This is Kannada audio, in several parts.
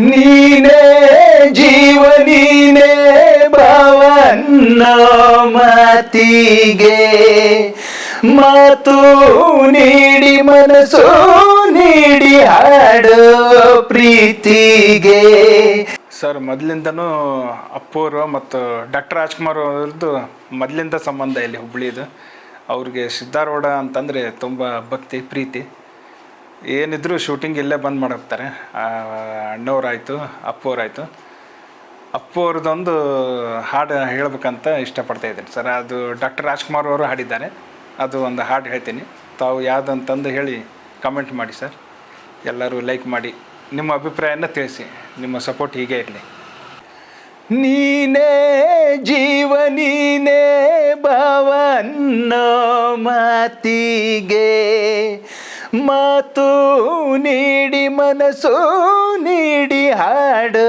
ನೀನೇ ಜೀವ, ನೀನೇ ಭವನ್ನ ಮಾತಿಗೆ ಮಾತು ನೀಡಿ, ಮನಸ್ಸು ನೀಡಿ, ಹಾಡು ಪ್ರೀತಿಗೆ. ಸರ್, ಮೊದಲಿಂದನೂ ಅಪ್ಪೋರು ಮತ್ತು ಡಾಕ್ಟರ್ ರಾಜ್ಕುಮಾರ್ ಅವ್ರದ್ದು ಮೊದಲಿಂದ ಸಂಬಂಧ ಇಲ್ಲಿ ಹುಬ್ಳಿದು ಅವ್ರಿಗೆ ಸಿದ್ಧಾರೂಢ ಅಂತಂದರೆ ತುಂಬ ಭಕ್ತಿ, ಪ್ರೀತಿ. ಏನಿದ್ರು ಶೂಟಿಂಗ್ ಇಲ್ಲೇ ಬಂದು ಮಾಡಿರ್ತಾರೆ ಅಣ್ಣವ್ರಾಯಿತು, ಅಪ್ಪವ್ರಾಯಿತು. ಅಪ್ಪು ಅವ್ರದ್ದೊಂದು ಹಾಡು ಹೇಳಬೇಕಂತ ಇಷ್ಟಪಡ್ತಾ ಇದ್ದೀನಿ ಸರ್. ಅದು ಡಾಕ್ಟರ್ ರಾಜ್ಕುಮಾರ್ ಅವರು ಹಾಡಿದ್ದಾರೆ. ಅದು ಒಂದು ಹಾಡು ಹೇಳ್ತೀನಿ. ತಾವು ಯಾವುದಂತಂದು ಹೇಳಿ ಕಮೆಂಟ್ ಮಾಡಿ ಸರ್. ಎಲ್ಲರೂ ಲೈಕ್ ಮಾಡಿ. ನಿಮ್ಮ ಅಭಿಪ್ರಾಯನ ತಿಳಿಸಿ. ನಿಮ್ಮ ಸಪೋರ್ಟ್ ಹೀಗೆ ಇರಲಿ. ನೀನೇ ಜೀವ, ನೀನೇ ಭವನ್ನ ಮಾತಿಗೆ ಮಾತು ನೀಡಿ ಮನಸ್ಸು ನೀಡಿ ಹಾಡೋ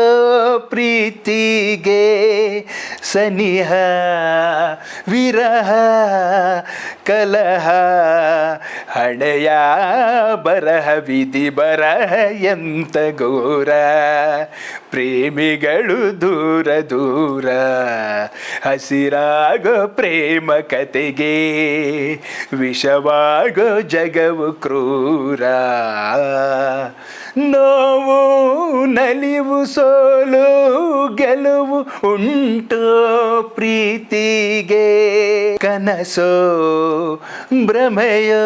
ಪ್ರೀತಿಗೆ ಸನಿಹ ವಿರಹ ಕಲಹ ಹಳೆಯ ಬರಹ ವಿಧಿ ಬರಹ ಎಂತ ಘೋರ? ಪ್ರೇಮಿಗಳು ದೂರ ದೂರ, ಹಸಿರಾಗೋ ಪ್ರೇಮ ಕತೆಗೆ, ವಿಷವಾಗೋ ಜಗವು ಕ್ರೂರ. ನೋವು ನಲಿವು ಸೋಲು ಗೆಲುವು ಉಂಟು ಪ್ರೀತಿಗೆ. ಕನಸೋ ಭ್ರಮೆಯೋ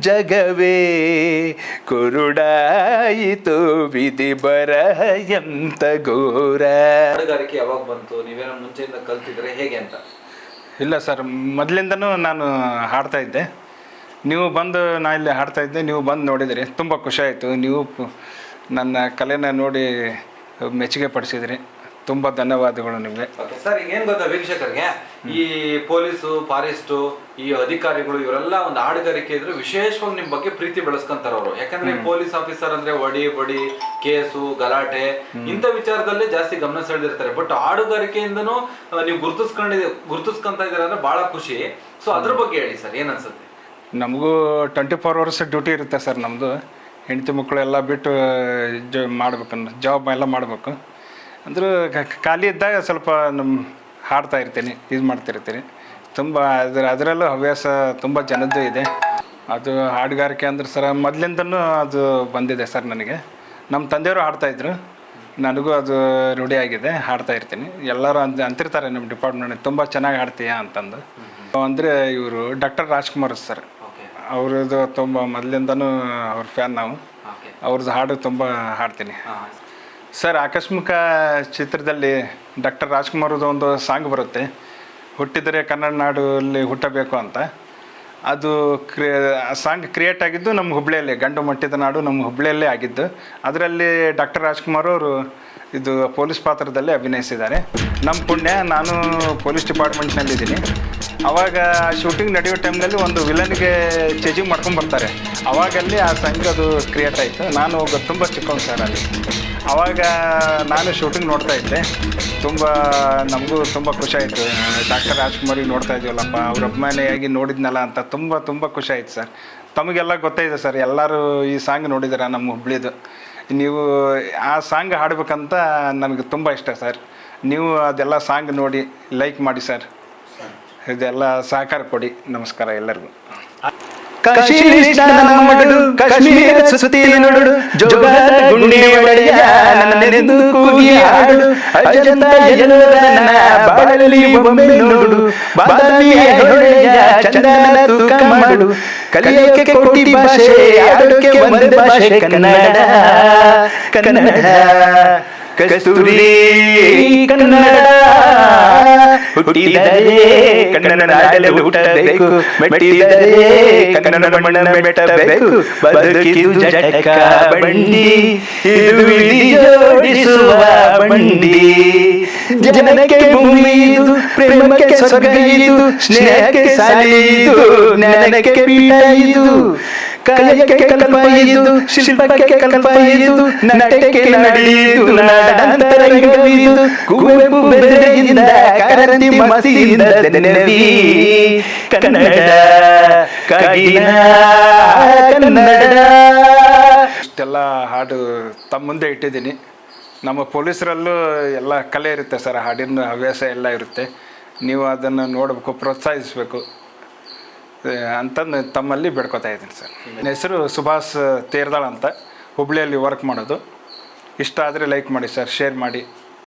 ಜಗವೇ ಕುರುಡಾಯಿತು ವಿಧಿ ಬರ ಎಂತ ಘೋರ. ಹಾಡುಗಾರಿಕೆ ಯಾವಾಗ ಬಂತು? ನೀವೇನೋ ಮುಂಚೆಯಿಂದ ಕಲ್ತಿದ್ರೆ ಹೇಗೆ ಅಂತ. ಇಲ್ಲ ಸರ್ ಮೊದಲಿಂದನೂ ನಾನು ಹಾಡ್ತಾ ಇದ್ದೆ. ನೀವು ಬಂದು ನಾ ಇಲ್ಲಿ ಹಾಡ್ತಾ ಇದ್ದೆ ನೀವು ಬಂದು ನೋಡಿದ್ರಿ. ತುಂಬ ಖುಷಿ ಆಯಿತು. ನೀವು ನನ್ನ ಕಲೆನ ನೋಡಿ ಮೆಚ್ಚುಗೆ ಪಡಿಸಿದ್ರಿ. ತುಂಬ ಧನ್ಯವಾದಗಳು ನಿಮಗೆ. ಓಕೆ ಸರ್ ಈಗ ಏನ್ ಗೊತ್ತಾ ವೀಕ್ಷಕರಿಗೆ? ಈ ಪೊಲೀಸು ಫಾರೆಸ್ಟು ಈ ಅಧಿಕಾರಿಗಳು ಇವರೆಲ್ಲ ಒಂದು ಹಾಡುಗಾರಿಕೆ ಇದ್ರೆ ವಿಶೇಷವಾಗಿ ನಿಮ್ ಬಗ್ಗೆ ಪ್ರೀತಿ ಬೆಳೆಸ್ಕೊಂತಾರ ಅವರು ಯಾಕಂದ್ರೆ ಪೊಲೀಸ್ ಆಫೀಸರ್ ಅಂದ್ರೆ ಒಡಿ ಬಡಿ ಕೇಸು ಗಲಾಟೆ ಇಂಥ ವಿಚಾರದಲ್ಲೇ ಜಾಸ್ತಿ ಗಮನ ಸೆಳೆದಿರ್ತಾರೆ. ಬಟ್ ಹಾಡುಗಾರಿಕೆಯಿಂದನು ನೀವು ಗುರುತಿಸ್ಕೊಂಡಿದ್ದೀ ಗುರುತಿಸ್ಕೊಂತ ಇದ್ದೀರಾ ಅಂದ್ರೆ ಬಹಳ ಖುಷಿ. ಸೊ ಅದ್ರ ಬಗ್ಗೆ ಹೇಳಿ ಸರ್ ಏನ್ ಅನ್ಸುತ್ತೆ? ನಮಗೂ ಟ್ವೆಂಟಿ ಫೋರ್ ಅವರ್ಸ್ ಡ್ಯೂಟಿ ಇರುತ್ತೆ ಸರ್ ನಮ್ಮದು ಹೆಂಡತಿ ಮಕ್ಕಳು ಎಲ್ಲ ಬಿಟ್ಟು ಜ ಮಾಡ್ಬೇಕನ್ನ ಜಾಬ್ ಎಲ್ಲ ಮಾಡಬೇಕು. ಅಂದ್ರೆ ಖಾಲಿ ಇದ್ದಾಗ ಸ್ವಲ್ಪ ನಮ್ಮ ಹಾಡ್ತಾ ಇರ್ತೀನಿ, ಇದು ಮಾಡ್ತಿರ್ತೀನಿ ತುಂಬ ಅದರ, ಅದರಲ್ಲೂ ಹವ್ಯಾಸ ತುಂಬ ಜನದ್ದು ಇದೆ. ಅದು ಹಾಡುಗಾರಿಕೆ ಅಂದ್ರೆ ಸರ್, ಮೊದಲಿಂದನೂ ಅದು ಬಂದಿದೆ ಸರ್ ನನಗೆ. ನಮ್ಮ ತಂದೆಯವರು ಹಾಡ್ತಾಯಿದ್ರು ನನಗೂ ಅದು ರೂಢಿಯಾಗಿದೆ ಹಾಡ್ತಾ ಇರ್ತೀನಿ. ಎಲ್ಲರೂ ಅಂತ ಅಂತಿರ್ತಾರೆ ನಮ್ಮ ಡಿಪಾರ್ಟ್ಮೆಂಟ್ ತುಂಬ ಚೆನ್ನಾಗಿ ಹಾಡ್ತೀಯಾ? ಅಂತಂದು. ಅಂದರೆ ಇವರು ಡಾಕ್ಟರ್ ರಾಜ್ಕುಮಾರ್ ಸರ್. ಅವ್ರದ್ದು ತುಂಬ ಮೊದಲಿಂದನೂ ಅವ್ರ ಫ್ಯಾನ್ ನಾವು. ಅವ್ರದ್ದು ಹಾಡು ತುಂಬ ಹಾಡ್ತೀನಿ. ಸರ್ ಆಕಸ್ಮಿಕ ಚಿತ್ರದಲ್ಲಿ ಡಾಕ್ಟರ್ ರಾಜ್ಕುಮಾರ್ದು ಒಂದು ಸಾಂಗ್ ಬರುತ್ತೆ. ಹುಟ್ಟಿದರೆ ಕನ್ನಡ ನಾಡಲ್ಲಿ ಹುಟ್ಟಬೇಕು ಅಂತ. ಅದು ಕ್ರಿಯೇ ಸಾಂಗ್ ಕ್ರಿಯೇಟ್ ಆಗಿದ್ದು ನಮ್ಮ ಹುಬ್ಳಿಯಲ್ಲಿ ಗಂಡು ಮಟ್ಟಿದ ನಾಡು ನಮ್ಮ ಹುಬ್ಳಿಯಲ್ಲೇ ಆಗಿದ್ದು. ಅದರಲ್ಲಿ ಡಾಕ್ಟರ್ ರಾಜ್ಕುಮಾರ್ ಅವರು ಇದು ಪೊಲೀಸ್ ಪಾತ್ರದಲ್ಲಿ ಅಭಿನಯಿಸಿದ್ದಾರೆ. ನಮ್ಮ ಪುಣ್ಯ ನಾನು ಪೊಲೀಸ್ ಡಿಪಾರ್ಟ್ಮೆಂಟ್ನಲ್ಲಿದ್ದೀನಿ ಅವಾಗ ಶೂಟಿಂಗ್ ನಡೆಯೋ ಟೈಮ್ನಲ್ಲಿ ಒಂದು ವಿಲನ್ಗೆ ಚೇಜಿಂಗ್ ಮಾಡ್ಕೊಂಡು ಬರ್ತಾರೆ. ಅವಾಗಲ್ಲಿ ಆ ಸಾಂಗ್ ಅದು ಕ್ರಿಯೇಟ್ ಆಯಿತು. ನಾನು ತುಂಬ ಚಿಕ್ಕವನು ಸರ್ ಅಲ್ಲಿ. ಅವಾಗ ನಾನು ಶೂಟಿಂಗ್ ನೋಡ್ತಾ ಇದ್ದೆ. ತುಂಬ ನಮಗೂ ತುಂಬ ಖುಷಿ ಆಯಿತು. ಡಾಕ್ಟರ್ ರಾಜ್ಕುಮಾರಿಗೆ ನೋಡ್ತಾ ಇದ್ದೀವಲ್ಲಪ್ಪ ಅವ್ರ ಅಭಿಮಾನಿಯಾಗಿ ನೋಡಿದ್ನಲ್ಲ ಅಂತ ತುಂಬ ತುಂಬ ಖುಷಿ ಆಯ್ತು ಸರ್. ತಮಗೆಲ್ಲ ಗೊತ್ತಾಯಿದೆ ಸರ್, ಎಲ್ಲರೂ ಈ ಸಾಂಗ್ ನೋಡಿದಾರ ನಮ್ಮ ಹುಬ್ಳಿದು. ನೀವು ಆ ಸಾಂಗ್ ಹಾಡಬೇಕಂತ ನನಗೆ ತುಂಬ ಇಷ್ಟ ಸರ್. ನೀವು ಅದೆಲ್ಲ ಸಾಂಗ್ ನೋಡಿ ಲೈಕ್ ಮಾಡಿ ಸರ್. ಇದೆಲ್ಲ ಸಹಕಾರ ಕೊಡಿ. ನಮಸ್ಕಾರ ಎಲ್ಲರಿಗೂ. ಕಾಶಿ ಸ್ನಾನ ಮಾಡು ಕಾಶ್ಮೀರ ಸುತ್ತಿ ನೋಡು ಜೋಗದ ಗುಂಡಿ ಒಡೆಯ ನನ್ನೆಂದು ಕೂಗಿ ಹಾಡು. ಅಜಂತ ಎಲ್ಲದನ್ನ ಬಾಳಲಿ ಒಮ್ಮೆ ನೋಡು. ಬಾದಾಮಿಯ ಹೊಳೆಯ ಚಂದನ ತೂಕ ಮಾಡು. ಕಲಿಯೋಕೆ ಕೋಟಿ ಭಾಷೆ ಆಡೋಕೆ ಒಂದೇ ಭಾಷೆ, ಕನ್ನಡ. ಕನ್ನಡ. ಕಸ್ತೂರಿ ಕನ್ನಡ. ಹುಟ್ಟಿದರೆ ಕನ್ನಡ ನಾಡಲ್ಲಿ ಹುಟ್ಟಬೇಕು, ಮೆಟ್ಟಿದರೆ ಕನ್ನಡ ಮಣ್ಣ ಮೆಟ್ಟಬೇಕು, ಬದುಕಿದು ಜಟಕ ಬಂಡಿ ಇದು ಇಡೀ ಜೋಡಿಸುವ ಬಂಡಿ. ಜನಕ್ಕೆ ಭೂಮಿ ಇದು ಪ್ರೇಮಕ್ಕೆ ಸ್ವರ್ಗ ಇದು ಇಷ್ಟೆಲ್ಲ ಹಾಡು ತಮ್ಮ ಮುಂದೆ ಇಟ್ಟಿದ್ದೀನಿ. ನಮ್ಮ ಪೊಲೀಸರಲ್ಲೂ ಎಲ್ಲ ಕಲೆ ಇರುತ್ತೆ ಸರ್, ಹಾಡಿನ ಹವ್ಯಾಸ ಎಲ್ಲ ಇರುತ್ತೆ. ನೀವು ಅದನ್ನು ನೋಡಬೇಕು, ಪ್ರೋತ್ಸಾಹಿಸಬೇಕು. ಅಂತಂದು ತಮ್ಮಲ್ಲಿ ಬೇಡ್ಕೊತಾ ಇದ್ದೀನಿ ಸರ್. ನನ್ನ ಹೆಸರು ಸುಭಾಷ್ ತೇರ್ದಾಳ್ ಅಂತ ಹುಬ್ಳಿಯಲ್ಲಿ ವರ್ಕ್ ಮಾಡೋದು. ಇಷ್ಟ ಆದರೆ ಲೈಕ್ ಮಾಡಿ ಸರ್ ಶೇರ್ ಮಾಡಿ.